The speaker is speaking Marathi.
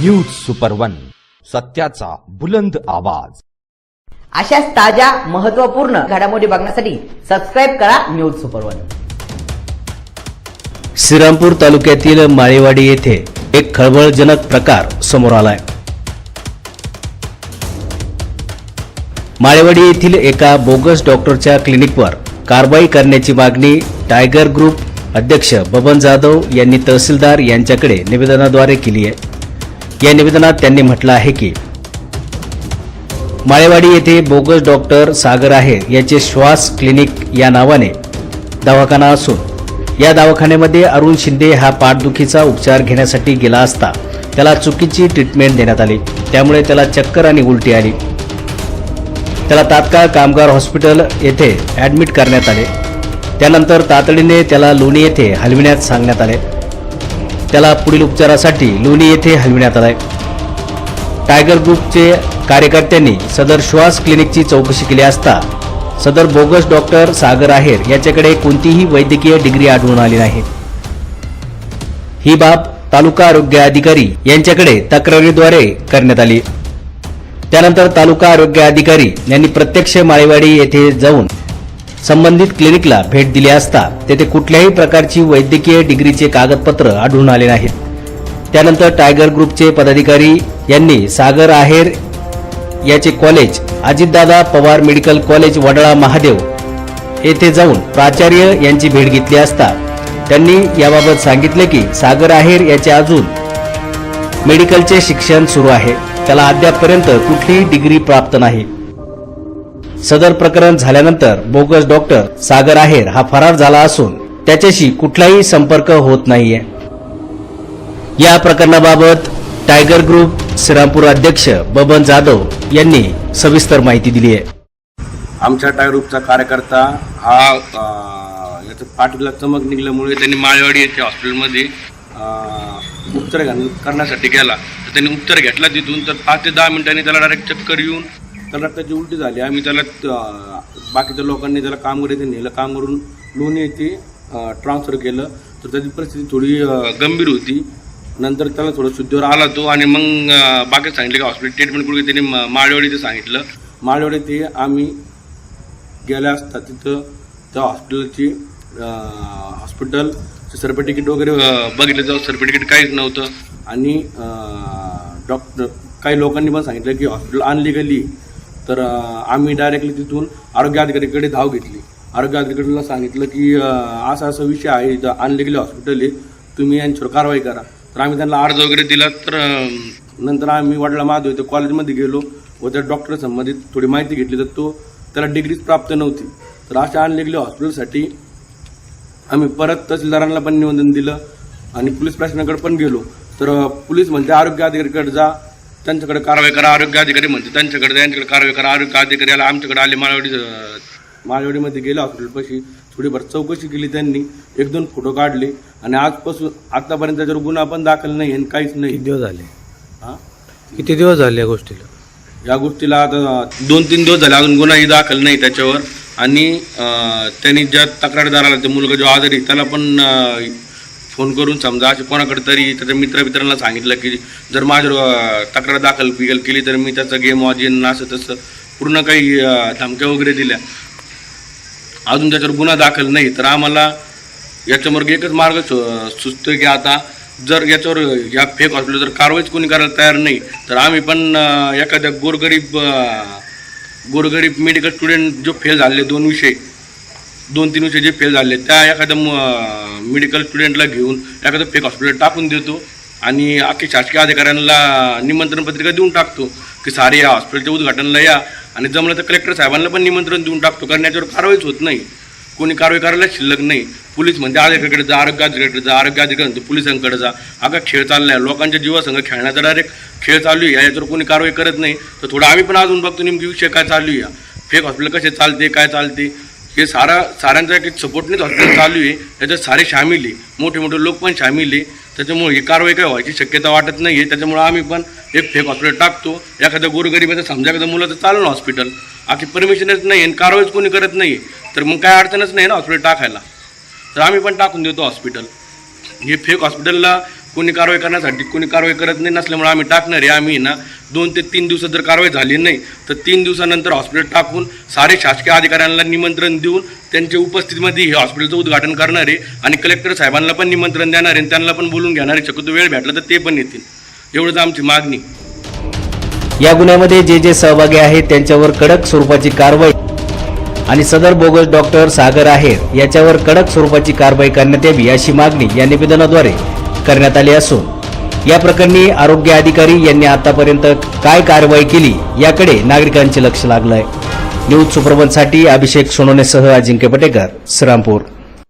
न्यूज सुपर वन सत्याचा बुलंद आवाज. अशाच ताज्या महत्त्वपूर्ण घडामोडी बघण्यासाठी सबस्क्राईब करा न्यूज सुपर वन श्रीरामपूर तालुक्यातील माळेवाडी येथे एक खळबळजनक प्रकार समोर आलाय. माळेवाडी येथील एका बोगस डॉक्टरच्या क्लिनिकवर कारवाई करण्याची मागणी टायगर ग्रुप अध्यक्ष बबन जाधव यांनी तहसीलदार यांच्याकडे निवेदनाद्वारे केली आहे. या निवेदनात त्यांनी म्हटलं आहे की माळेवाडी येथे बोगस डॉक्टर सागर आहे याचे श्वास क्लिनिक या नावाने दवाखाना असून या दवाखान्यामध्ये अरुण शिंदे हा पाठदुखीचा उपचार घेण्यासाठी गेला असता त्याला चुकीची ट्रीटमेंट देण्यात आली. त्यामुळे त्याला चक्कर आणि उलटी आली. त्याला तात्काळ कामगार हॉस्पिटल येथे ॲडमिट करण्यात आले. त्यानंतर तातडीने त्याला लोणी येथे हलविण्यात सांगण्यात आले. त्याला पुढील उपचारासाठी लोणी येथे हलविण्यात आलाय. टायगर ग्रुपचे कार्यकर्त्यांनी सदर श्वास क्लिनिकची चौकशी केली असता सदर बोगस डॉक्टर सागर आहेर याच्याकडे कोणतीही वैद्यकीय डिग्री आढळून आली नाही. ही बाब तालुका आरोग्य अधिकारी यांच्याकडे तक्रारीद्वारे करण्यात आली. त्यानंतर तालुका आरोग्य अधिकारी यांनी प्रत्यक्ष माळेवाडी येथे जाऊन संबंधित क्लिनिकला भेट दिली असता तेथे कुठल्याही प्रकारची वैद्यकीय डिग्रीचे कागदपत्र आढळून आले नाहीत. त्यानंतर टायगर ग्रुपचे पदाधिकारी यांनी सागर आहेर याचे college Ajitdada Pawar medical college Wadala Mahadev येथे जाऊन प्राचार्य यांची भेट घेतली असता त्यांनी याबाबत सांगितले की सागर आहेर याचे अजून मेडिकलचे शिक्षण सुरू आहे. त्याला अद्यापपर्यंत कुठलीही डिग्री प्राप्त नाही. सदर प्रकरण झाल्यानंतर बोगस डॉक्टर सागर आहेर हा फरार झाला असून त्याच्याशी कुठलाही संपर्क होत नाहीये. या प्रकरणाबाबत टायगर ग्रुप श्रीरामपूर अध्यक्ष बबन जाधव यांनी सविस्तर माहिती दिली आहे. आमच्या टायगर ग्रुपचा कार्यकर्ता हा याचं पाठीला चमक निघल्यामुळे त्यांनी माळेवाडी येथे हॉस्पिटलमध्ये उपचार घाल- करण्यासाठी गेला. तर त्यांनी उपचार घेतला तिथून तर पाच ते दहा मिनिटांनी त्याला डायरेक्ट चक्कर येऊन त्याला रक्ताची उलटी झाली आम्ही त्याला बाकीच्या लोकांनी त्याला कामगार येथे नेलं काम करून लोणी येथे ट्रान्सफर केलं तर त्याची परिस्थिती थोडी गंभीर होती. नंतर त्याला थोडं शुद्धीवर आला तो आणि मग बाकी सांगितलं की हॉस्पिटल ट्रीटमेंट कुठे त्यांनी माळेवाडी ते सांगितलं. माळेवाडी ते आम्ही गेल्या असता तिथं त्या हॉस्पिटलची हॉस्पिटल सर्टिफिकेट वगैरे बघितलं जाऊ सर्टिफिकेट काहीच नव्हतं. आणि डॉक्टर काही लोकांनी पण सांगितलं की हॉस्पिटल अनलिगली तर आम्ही डायरेक्टली तिथून आरोग्य अधिकारीकडे धाव घेतली. आरोग्य अधिकारीला सांगितलं की असा असा विषय आहे इथं अनलिगली हॉस्पिटल आहे. तुम्ही यांच्यावर कारवाई करा. तर आम्ही त्यांना अर्ज वगैरे दिला तर नंतर आम्ही वडला महादेव त्या कॉलेजमध्ये गेलो व त्या डॉक्टर संबंधित थोडी माहिती घेतली तर तो त्याला डिग्रीच प्राप्त नव्हती. तर अशा अनलिगली हॉस्पिटलसाठी आम्ही परत तहसीलदारांना पण निवेदन दिलं आणि पोलीस प्रशासनाकडे पण गेलो. तर पोलीस म्हणते आरोग्य अधिकारीकडे जा त्यांच्याकडे कारवाई करा आरोग्य अधिकारी म्हणते त्यांच्याकडे जा, यांच्याकडे कारवाई करा आरोग्य अधिकारी आला आमच्याकडे आले माळवाडी माळवाडीमध्ये गेले हॉस्पिटलपाशी. थोडीफार चौकशी केली त्यांनी. एक दोन फोटो काढले आणि आजपासून आतापर्यंत त्याच्यावर गुन्हा पण दाखल नाही आणि काहीच नाही. किती दिवस झाले? हा? किती दिवस झाले या गोष्टीला? या गोष्टीला आता दोन तीन दिवस झाले अजून गुन्हाही दाखल नाही त्याच्यावर. आणि अं, त्यांनी ज्या तक्रारदाराला ते मुलगा जो आजारी त्याला पण अं, फोन करून समजा असे कोणाकडे तरी त्याच्या मित्रमित्रांना सांगितलं की जर माझ्यावर तक्रार दाखल बिगल केली तर मी त्याचं गेम वाजेन असं तसं पूर्ण काही धमक्या वगैरे दिल्या. अजून त्याच्यावर गुन्हा दाखल नाही तर आम्हाला याच्यावर एकच मार्ग सु- की आता जर याच्यावर या फेक हॉस्पिटल जर कारवाईच कोणी करायला तयार नाही तर आम्ही पण एखाद्या गोरगरीब गोरगरीब मेडिकल स्टुडंट जो फेल झाले दोन विषय दोन तीन विषय जे फेल झाले त्या एखाद्या मेडिकल स्टुडंटला घेऊन एखादं फेक हॉस्पिटल टाकून देतो आणि अख्खी शासकीय अधिकाऱ्यांना निमंत्रण पत्रिका देऊन टाकतो की सारे या हॉस्पिटलच्या उद्घाटनला या. आणि जमलं तर कलेक्टर साहेबांना पण निमंत्रण देऊन टाकतो कारण याच्यावर कारवाईच होत नाही. कोणी कारवाई करायला शिल्लक नाही. पोलीस म्हणते अधिकाऱ्याकडे जा आरोग्य अधिकाऱ्याकडे जा आरोग्य अधिकारी म्हणते पोलिसांकडे जा. अगा खेळ चाललाय? लोकांच्या जीवासंग खेळण्याचा डायरेक्ट खेळ चालू आहे. याच्यावर कोणी कारवाई करत नाही. तर थोडं आम्ही पण अजून बघतो नेमकी विषय काय चालू आहे. फेक हॉस्पिटल कसे चालते काय चालते? हे सारा साऱ्यांचा एक सपोर्टनेच हॉस्पिटल चालू आहे. त्याच्यात सारे सामील आहे. मोठे मोठे लोक पण सामील आहे. त्याच्यामुळे ही कारवाई काय व्हायची शक्यता वाटत नाही आहे त्याच्यामुळे आम्ही पण एक फेक हॉस्पिटल टाकतो. एखाद्या गोरगरीबाचं समजा एखाद्या मुलाचं चाललं ना हॉस्पिटल आखी परमिशनच नाही आणि कारवाईच कोणी करत नाही तर मग काय अडचणच नाही ना हॉस्पिटल टाकायला. तर आम्ही पण टाकून देतो हॉस्पिटल. हे फेक हॉस्पिटलला कोणी कारवाई करण्यासाठी कोणी कारवाई करत नाही नसल्यामुळे आम्ही टाकणार आहे. आम्ही ना दोन ते तीन दिवसात जर कारवाई झाली नाही तर तीन दिवसानंतर हॉस्पिटल टाकून सारे शासकीय अधिकाऱ्यांना निमंत्रण देऊन त्यांच्या उपस्थितीमध्ये हे हॉस्पिटलचं उद्घाटन करणारे आणि कलेक्टर साहेबांना पण निमंत्रण देणार आहे आणि त्यांना पण बोलून घेणार आहे शक्यतो वेळ भेटला तर ते पण येतील. एवढंच आमची मागणी. या गुन्ह्यामध्ये जे जे सहभागी आहेत त्यांच्यावर कडक स्वरूपाची कारवाई आणि सदर बोगस डॉक्टर सागर आहेर याच्यावर कडक स्वरूपाची कारवाई करण्यात यावी अशी मागणी या निवेदनाद्वारे करण्यात आली असून या प्रकरणी आरोग्य अधिकारी यांनी आतापर्यंत काय कारवाई केली याकडे नागरिकांचे लक्ष लागलंय. न्यूज सुप्रबंधसाठी अभिषेक सोनोनेसह अजिंक्य पटेकर श्रीरामपूर.